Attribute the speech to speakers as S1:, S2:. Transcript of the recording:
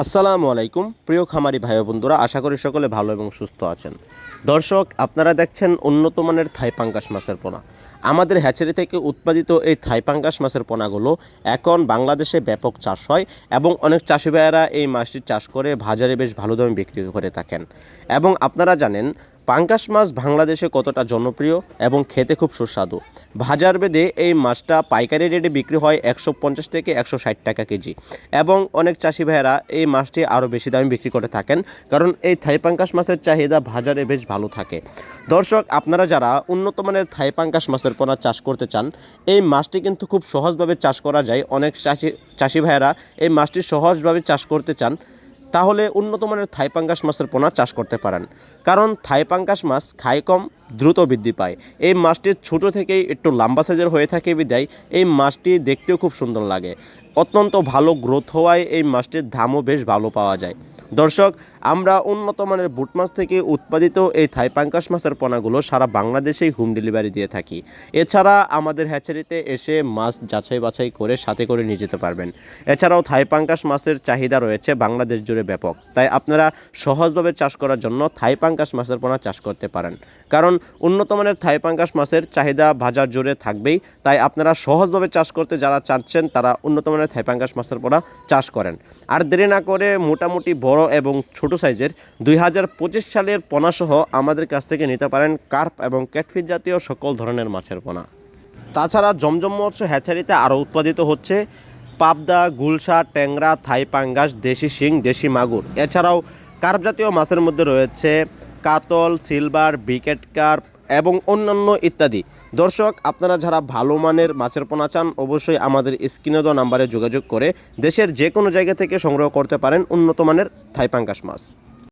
S1: আসসালামু আলাইকুম, প্রিয় খামারি ভাই বন্ধুরা, আশা করি সকলে ভালো এবং সুস্থ আছেন। দর্শক, আপনারা দেখছেন উন্নত মানের থাই পাঙ্কাস মাছের পোনা। আমাদের হ্যাচারি থেকে উৎপাদিত এই থাই পাঙ্কাস মাছের পোনাগুলো এখন বাংলাদেশে ব্যাপক চাষ হয় এবং অনেক চাষি ভাইয়েরা এই মাছটি চাষ করে বাজারে বেশ ভালো দামে বিক্রি করে থাকেন। এবং আপনারা জানেন পাঙ্গাস মাছ বাংলাদেশে কতটা জনপ্রিয় এবং খেতে খুব সুস্বাদু? বাজার বেদে এই মাছটা পাইকারি রেটে বিক্রি হয় একশো পঞ্চাশ থেকে একশো ষাট টাকা কেজি। এবং অনেক চাষি ভাইয়েরা এই মাছটি আরও বেশি দামে বিক্রি করে থাকেন, কারণ এই থাই পাঙ্গাস মাছের চাহিদা বাজারে বেশ ভালো থাকে। দর্শক, আপনারা যারা উন্নত মানের থাই পাঙ্গাস মাছের পোনা চাষ করতে চান, এই মাছটি কিন্তু খুব সহজভাবে চাষ করা যায়। অনেক চাষি চাষি ভাইয়েরা এই মাছটি সহজভাবে চাষ করতে চান। তাহলে উন্নত মানের থাই পাঙ্গাস মাছের পোনা চাষ করতে পারেন। কারণ থাই পাঙ্গাস মাছ খায় কম, দ্রুত বৃদ্ধি পায়। এই মাছটি ছোটো থেকেই একটু লম্বা সাইজের হয়ে থাকে বিদায়। এই মাছটি দেখতেও খুব সুন্দর লাগে। অত্যন্ত ভালো গ্রোথ হওয়ায় এই মাছটির দামও বেশ ভালো পাওয়া যায়। দর্শক, আমরা উন্নত মানের বুট মাছ থেকে উৎপাদিত এই থাই পাঙ্কাস মাছের পোনাগুলো সারা বাংলাদেশেই হোম ডেলিভারি দিয়ে থাকি। এছাড়া আমাদের হ্যাচারিতে এসে মাছ যাচাই বাছাই করে সাথে করে নিয়ে যেতে পারবেন। এছাড়াও থাই পাঙ্কাস মাছের চাহিদা রয়েছে বাংলাদেশ জুড়ে ব্যাপক। তাই আপনারা সহজভাবে চাষ করার জন্য থাই পাঙ্কাস মাছের পোনা চাষ করতে পারেন। কারণ উন্নত মানের থাই পাঙ্কাস মাছের চাহিদা বাজার জুড়ে থাকবেই, তাই আপনারা সহজভাবে চাষ করতে যারা চাচ্ছেন তারা উন্নত মানের থাই পাঙ্কাস মাছের পোনা চাষ করেন। আর দেরি না করে মোটামুটি বড় এবং ছোট সাইজের দুই হাজার পঁচিশ সালের পোনাসহ আমাদের কাছ থেকে নিতে পারেন কার্প এবং ক্যাটফিট জাতীয় সকল ধরনের মাছের পোনা। তাছাড়া জমজম মৎস্য হ্যাচারিতে আরও উৎপাদিত হচ্ছে পাবদা, গুলশা, ট্যাংরা, থাই পাঙ্গাস, দেশি শিং, দেশি মাগুর। এছাড়াও কার্প জাতীয় মাছের মধ্যে রয়েছে কাতল, সিলভার, বিকেট কার্প এবং অন্যান্য ইত্যাদি। দর্শক, আপনারা যারা ভালো মানের মাছের পোনা চান, অবশ্যই আমাদের স্ক্রিনে দেওয়া নাম্বারে যোগাযোগ করে দেশের যে কোনো জায়গা থেকে সংগ্রহ করতে পারেন উন্নত মানের থাইপাঙ্কাস মাছ।